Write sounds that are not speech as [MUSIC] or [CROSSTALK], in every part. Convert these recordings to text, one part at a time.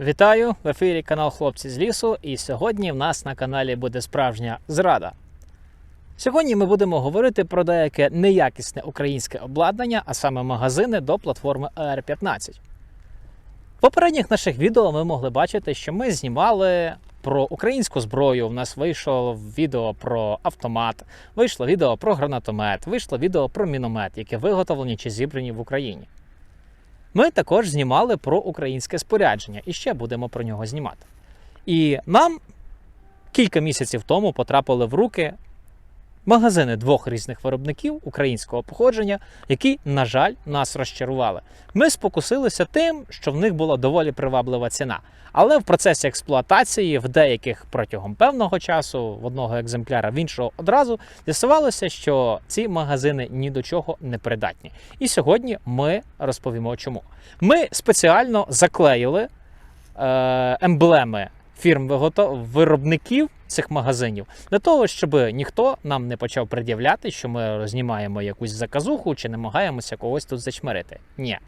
Вітаю в ефірі канал Хлопці з лісу. І сьогодні в нас на каналі буде справжня зрада. Сьогодні ми будемо говорити про деяке неякісне українське обладнання, а саме магазини до платформи AR15. В попередніх наших відео ви могли бачити, що ми знімали про українську зброю. У нас вийшло відео про автомат, вийшло відео про гранатомет, вийшло відео про міномет, які виготовлені чи зібрані в Україні. Ми також знімали про українське спорядження і ще будемо про нього знімати. І нам кілька місяців тому потрапили в руки магазини двох різних виробників українського походження, які, на жаль, нас розчарували. Ми спокусилися тим, що в них була доволі приваблива ціна. Але в процесі експлуатації в деяких протягом певного часу, в одного екземпляра, в іншого одразу, з'ясувалося, що ці магазини ні до чого не придатні. І сьогодні ми розповімо чому. Ми спеціально заклеїли е, емблеми фірм виробників цих магазинів для того, щоб ніхто нам не почав пред'являти, що ми знімаємо якусь заказуху чи намагаємося когось тут зачмирити. Ні.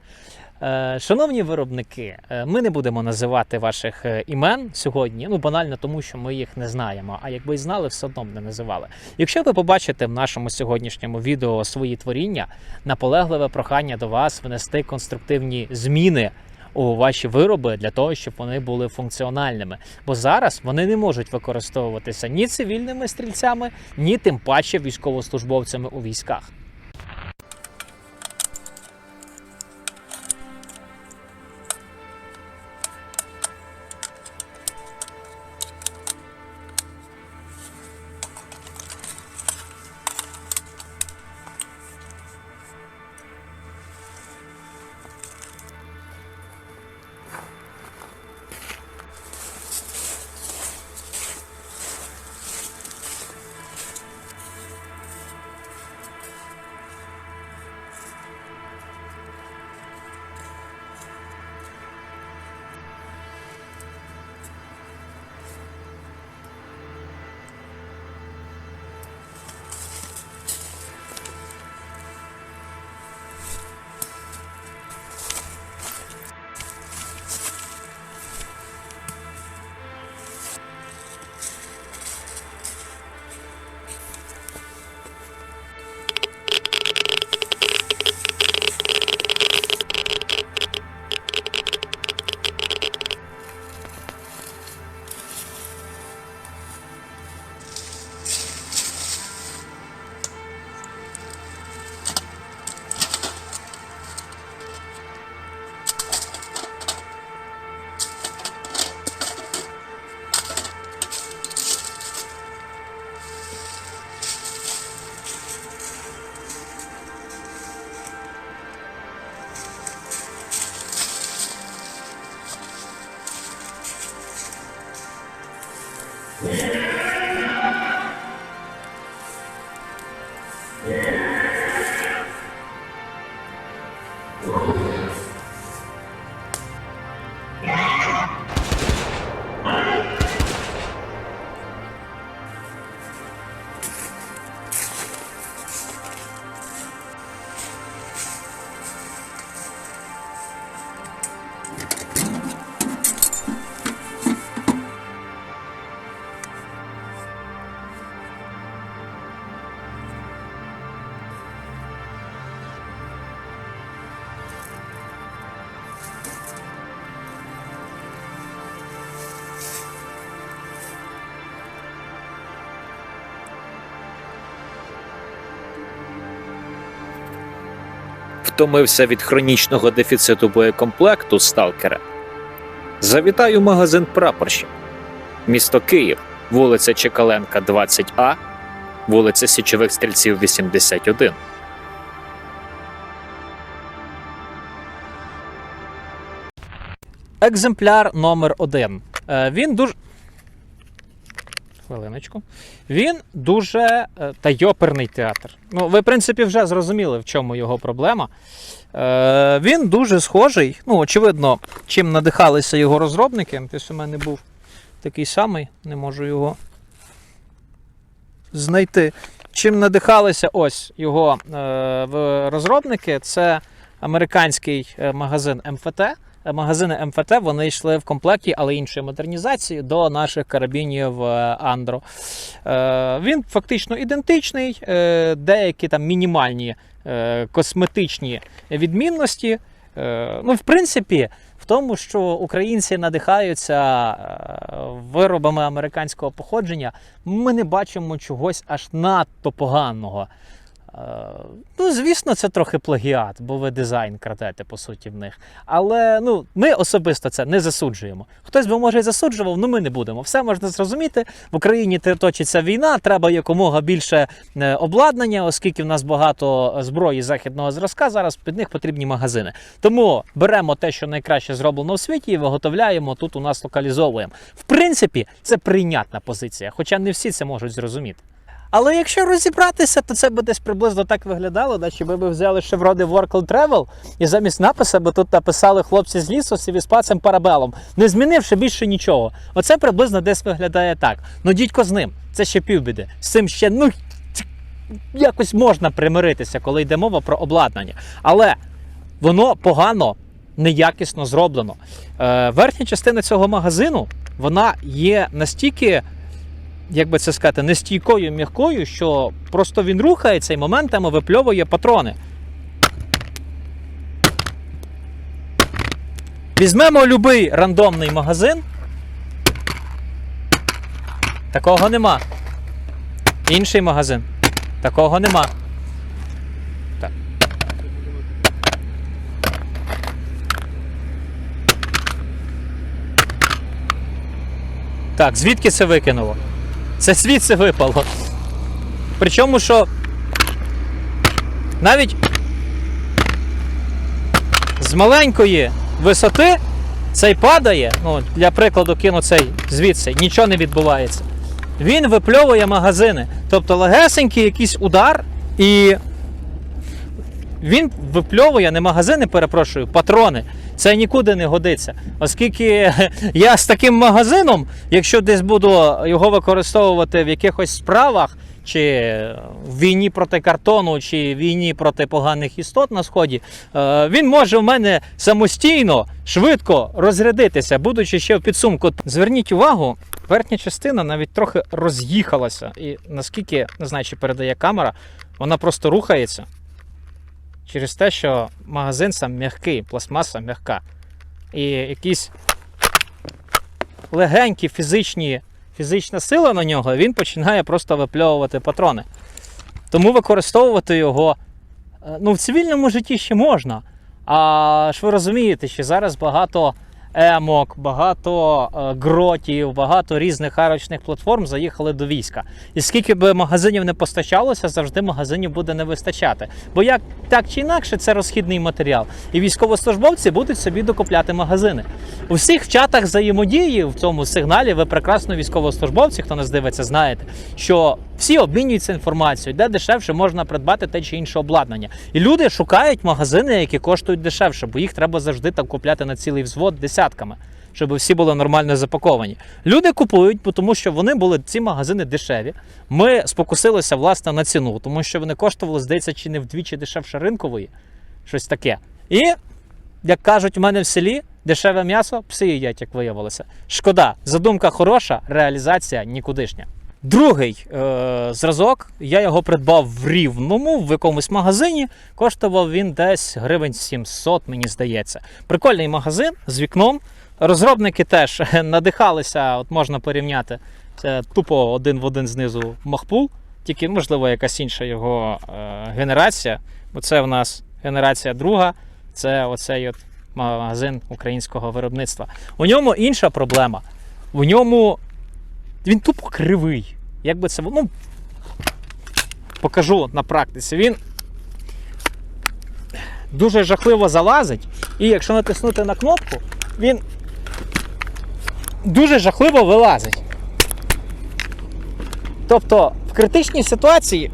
Е, Шановні виробники, е, ми не будемо називати ваших е, імен сьогодні, ну банально тому, що ми їх не знаємо. А якби й знали, все одно б не називали. Якщо ви побачите в нашому сьогоднішньому відео свої творіння, наполегливе прохання до вас внести конструктивні зміни у ваші вироби для того, щоб вони були функціональними. Бо зараз вони не можуть використовуватися ні цивільними стрільцями, ні тим паче військовослужбовцями у військах. Yeah. [LAUGHS] Втомився від хронічного дефіциту боєкомплекту сталкера. Завітаю магазин прапорщик. Місто Київ, вулиця Чекаленка, 20А, вулиця Січових стрільців, 81. Екземпляр номер один. Е, Він дуже. Хвилиночку. Він дуже е, тайоперний театр. Ну, ви, в принципі, вже зрозуміли, в чому його проблема. Е, Він дуже схожий. Ну, очевидно, чим надихалися його розробники. Десь у мене був такий самий, не можу його знайти. Чим надихалися ось його е, розробники, це американський е, магазин МФТ. Магазини МФТ вони йшли в комплекті, але іншої модернізації до наших карабінів е, Андро. Е, Він фактично ідентичний, е, деякі там мінімальні косметичні відмінності. Ну, в принципі, в тому, що українці надихаються виробами американського походження, ми не бачимо чогось аж надто поганого. Е, Ну, звісно, це трохи плагіат, бо ви дизайн крадете, по суті, в них. Але ну, ми особисто це не засуджуємо. Хтось би може і засуджував, але ми не будемо. Все можна зрозуміти. В Україні точиться війна, треба якомога більше е, обладнання, оскільки в нас багато зброї західного зразка. Зараз під них потрібні магазини. Тому беремо те, що найкраще зроблено в світі, і виготовляємо тут у нас локалізовуємо. В принципі, це прийнятна позиція, хоча не всі це можуть зрозуміти. Але якщо розібратися, то це би десь приблизно так виглядало, да, чи ви б взяли шеврони Workle Travel і замість напису би тут написали хлопці з лісу з віспацем парабелом, не змінивши більше нічого. Оце приблизно десь виглядає так. Ну дідько з ним, це ще півбіди. З цим ще ну якось можна примиритися, коли йде мова про обладнання. Але воно погано, неякісно зроблено. Е, верхня частина цього магазину вона є настільки як би це сказати, нестійкою м'якою, що просто він рухається і моментами випльовує патрони. Візьмемо будь-який рандомний магазин. Такого нема. Інший магазин. Такого нема. Так. Так, звідки це викинуло? Це звідси випало. Причому, що навіть з маленької висоти цей падає, ну, для прикладу, кину цей звідси, нічого не відбувається. Він випльовує магазини. Тобто легесенький якийсь удар, і він випльовує не магазини, перепрошую, патрони. Це нікуди не годиться. Оскільки [LAUGHS] я з таким магазином, якщо десь буду його використовувати в якихось справах, чи в війні проти картону, чи війні проти поганих істот на сході, е, він може в мене самостійно швидко розрядитися, будучи ще в підсумку. Зверніть увагу, верхня частина навіть трохи роз'їхалася. І наскільки не знаю, чи передає камера, вона просто рухається через те, що магазин сам м'який, пластмаса м'яка. І якісь легенькі фізичні, фізична сила на нього, він починає просто випльовувати патрони. Тому використовувати його е, ну, в цивільному житті ще можна. А ж ви розумієте, що зараз багато емок, багато е, гротів, багато різних арочних платформ заїхали до війська. І скільки би магазинів не постачалося, завжди магазинів буде не вистачати. Бо як так чи інакше, це розхідний матеріал. І військовослужбовці будуть собі докупляти магазини. У всіх чатах взаємодії в цьому сигналі ви прекрасно військовослужбовці, хто нас дивиться, знаєте, що всі обмінюються інформацією, де дешевше можна придбати те чи інше обладнання. І люди шукають магазини, які коштують дешевше, бо їх треба завжди там купляти на цілий взвод десятками. Щоб всі були нормально запаковані. Люди купують, тому що вони були ці магазини дешеві. Ми спокусилися власне на ціну, тому що вони коштували, здається, чи не вдвічі дешевше ринкової, щось таке. І, як кажуть, у мене в селі дешеве м'ясо пси їдять, як виявилося. Шкода, задумка хороша, реалізація нікудишня. Другий е, зразок, я його придбав в рівному в якомусь магазині. Коштував він десь гривень 700, мені здається. Прикольний магазин з вікном. Розробники теж [LAUGHS] надихалися, от можна порівняти. Це тупо один в один знизу Махпул, тільки, можливо, якась інша його е, генерація. Бо це в нас генерація друга, це оцей от магазин українського виробництва. У ньому інша проблема. У ньому він тупо кривий. Як би це? Ну, покажу на практиці. Він дуже жахливо залазить, і якщо натиснути на кнопку, він дуже жахливо вилазить. Тобто в критичній ситуації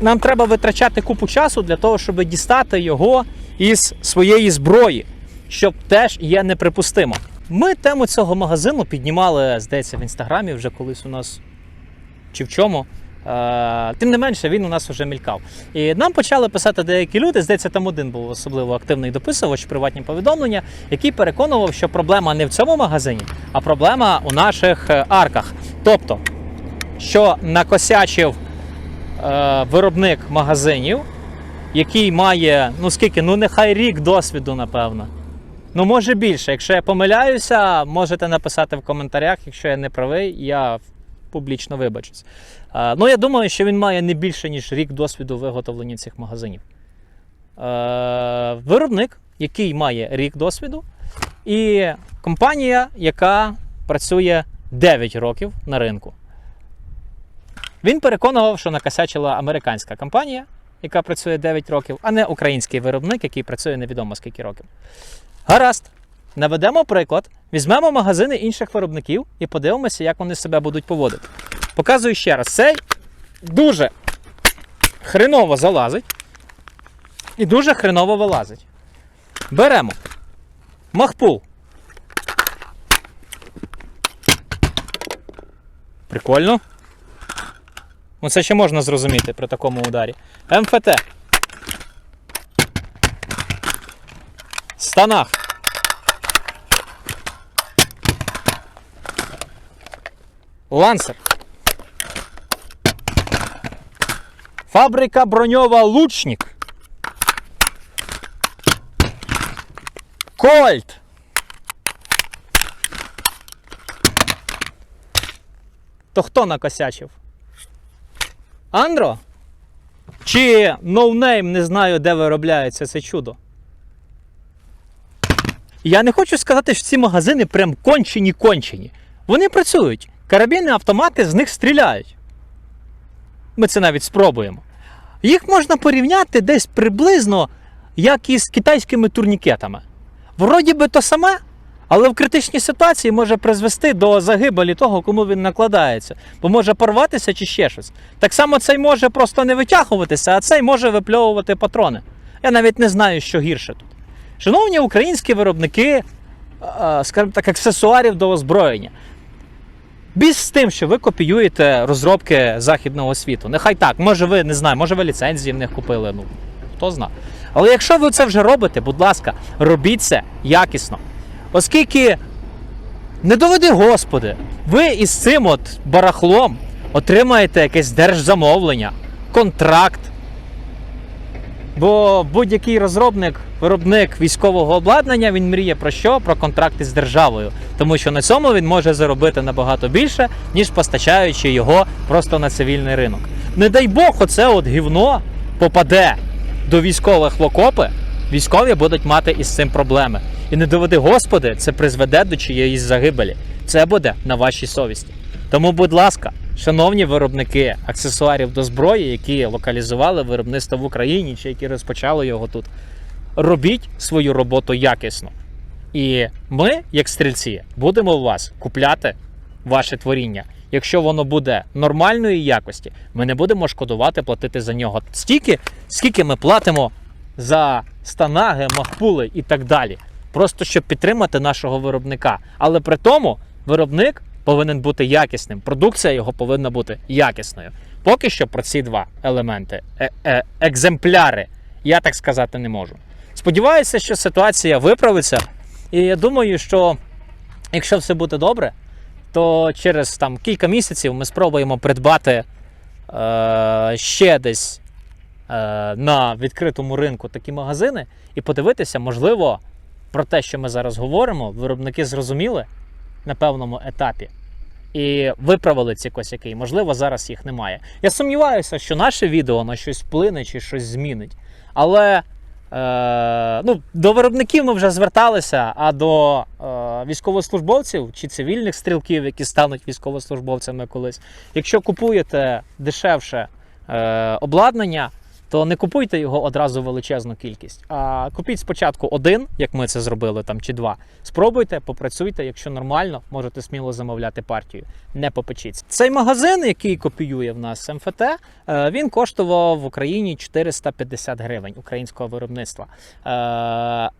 нам треба витрачати купу часу для того, щоб дістати його із своєї зброї, що теж є неприпустимо. Ми тему цього магазину піднімали, здається, в інстаграмі вже колись у нас чи в чому. Е, Тим не менше, він у нас вже мількав. І нам почали писати деякі люди. Здається, там один був особливо активний дописувач, приватні повідомлення, який переконував, що проблема не в цьому магазині, а проблема у наших е, арках. Тобто, що накосячив е, виробник магазинів, який має, ну скільки, ну нехай рік досвіду, напевно. Ну, може більше. Якщо я помиляюся, можете написати в коментарях, якщо я не правий, я публічно вибачусь. Е, ну, я думаю, що він має не більше, ніж рік досвіду виготовлення цих магазинів. Е, виробник, який має рік досвіду, і компанія, яка працює 9 років на ринку. Він переконував, що накосячила американська компанія, яка працює 9 років, а не український виробник, який працює невідомо скільки років. Гаразд. Наведемо приклад, візьмемо магазини інших виробників і подивимося, як вони себе будуть поводити. Показую ще раз, цей дуже хреново залазить і дуже хреново вилазить. Беремо Махпул. Прикольно. Це ще можна зрозуміти при такому ударі. МФТ. Станах. Лансер. Фабрика броньова Лучник. Кольт. То хто накосячив? Андро? Чи ноунейм не знаю, де виробляється це чудо? Я не хочу сказати, що ці магазини прям кончені кончені. Вони працюють. Карабіни, автомати з них стріляють. Ми це навіть спробуємо. Їх можна порівняти десь приблизно як із китайськими турнікетами. Вроді би то саме, але в критичній ситуації може призвести до загибелі того, кому він накладається, бо може порватися чи ще щось. Так само цей може просто не витягуватися, а цей може випльовувати патрони. Я навіть не знаю, що гірше тут. Шановні українські виробники, е, скажімо так, аксесуарів до озброєння. Біз з тим, що ви копіюєте розробки західного світу. Нехай так, може ви не знаю, може ви ліцензії в них купили. Ну хто зна. Але якщо ви це вже робите, будь ласка, робіть це якісно. Оскільки не доведи Господи, ви із цим от барахлом отримаєте якесь держзамовлення, контракт. Бо будь-який розробник, виробник військового обладнання, він мріє про що? Про контракти з державою. Тому що на цьому він може заробити набагато більше, ніж постачаючи його просто на цивільний ринок. Не дай Бог, оце от гівно попаде до військових в окопи, військові будуть мати із цим проблеми. І не доведи Господи, це призведе до чиєїсь загибелі. Це буде на вашій совісті. Тому, будь ласка, шановні виробники аксесуарів до зброї, які локалізували виробництво в Україні чи які розпочали його тут, робіть свою роботу якісно. І ми, як стрільці, будемо у вас купляти ваше творіння. Якщо воно буде нормальної якості, ми не будемо шкодувати платити за нього стільки, скільки ми платимо за станаги, махпули і так далі. Просто щоб підтримати нашого виробника. Але при тому виробник повинен бути якісним. Продукція його повинна бути якісною. Поки що про ці два елементи, е- е- екземпляри, я так сказати не можу. Сподіваюся, що ситуація виправиться. І я думаю, що якщо все буде добре, то через там кілька місяців ми спробуємо придбати е, ще десь е, на відкритому ринку такі магазини і подивитися, можливо, про те, що ми зараз говоримо, виробники зрозуміли на певному етапі і виправили ці косяки. І, можливо, зараз їх немає. Я сумніваюся, що наше відео на щось вплине чи щось змінить. Але е, ну, до виробників ми вже зверталися, а до е, військовослужбовців чи цивільних стрілків, які стануть військовослужбовцями колись, якщо купуєте дешевше е, обладнання, то не купуйте його одразу величезну кількість. А купіть спочатку один, як ми це зробили, там чи два. Спробуйте, попрацюйте. Якщо нормально, можете сміло замовляти партію. Не попечіться. Цей магазин, який копіює в нас МФТ, е, він коштував в Україні 450 гривень українського виробництва. Е,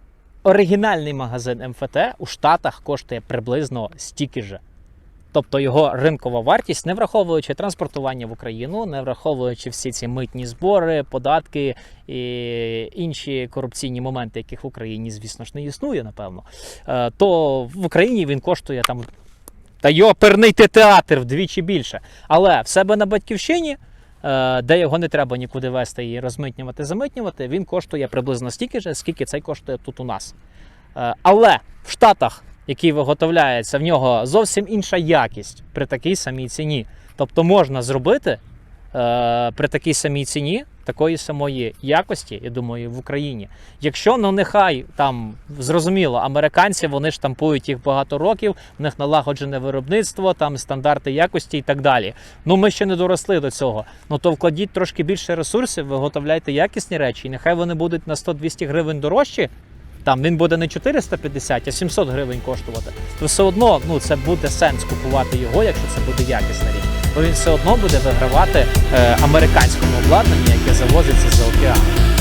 Оригінальний магазин МФТ у Штатах коштує приблизно стільки же. Тобто його ринкова вартість, не враховуючи транспортування в Україну, не враховуючи всі ці митні збори, податки і інші корупційні моменти, яких в Україні, звісно ж, не існує, напевно, е, то в Україні він коштує там. Та йоперний театр вдвічі більше. Але в себе на батьківщині, е, де його не треба нікуди вести і розмитнювати, замитнювати, він коштує приблизно стільки ж, скільки цей коштує тут у нас. Е, Але в Штатах, який виготовляється, в нього зовсім інша якість при такій самій ціні. Тобто можна зробити е, при такій самій ціні такої самої якості, я думаю, в Україні. Якщо ну нехай там зрозуміло, американці вони штампують їх багато років, в них налагоджене виробництво, там стандарти якості і так далі. Ну ми ще не доросли до цього. Ну то вкладіть трошки більше ресурсів, виготовляйте якісні речі, і нехай вони будуть на 100-200 гривень дорожчі. Там він буде не 450, а 700 гривень коштувати. То все одно ну це буде сенс купувати його, якщо це буде якісна річ. Бо він все одно буде вигравати е, американському обладнанні, яке завозиться за океану.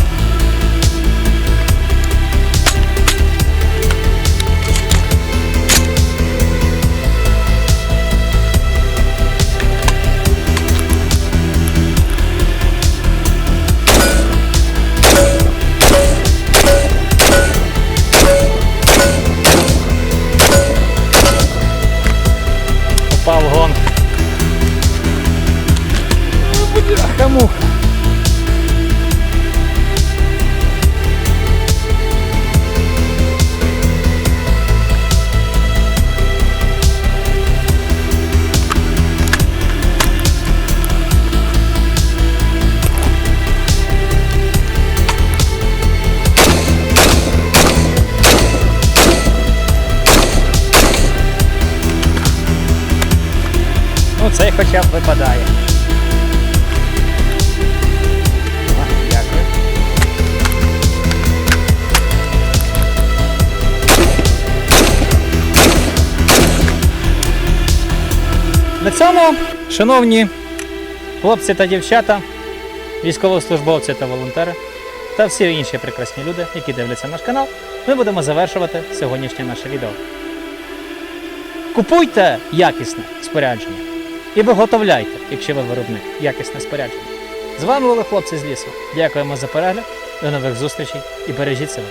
Цей хоча б випадає. На цьому, шановні хлопці та дівчата, військовослужбовці та волонтери та всі інші прекрасні люди, які дивляться наш канал, ми будемо завершувати сьогоднішнє наше відео. Купуйте якісне спорядження і виготовляйте, якщо ви виробник, якісне спорядження. З вами були хлопці з лісу. Дякуємо за перегляд. До нових зустрічей і бережіть себе.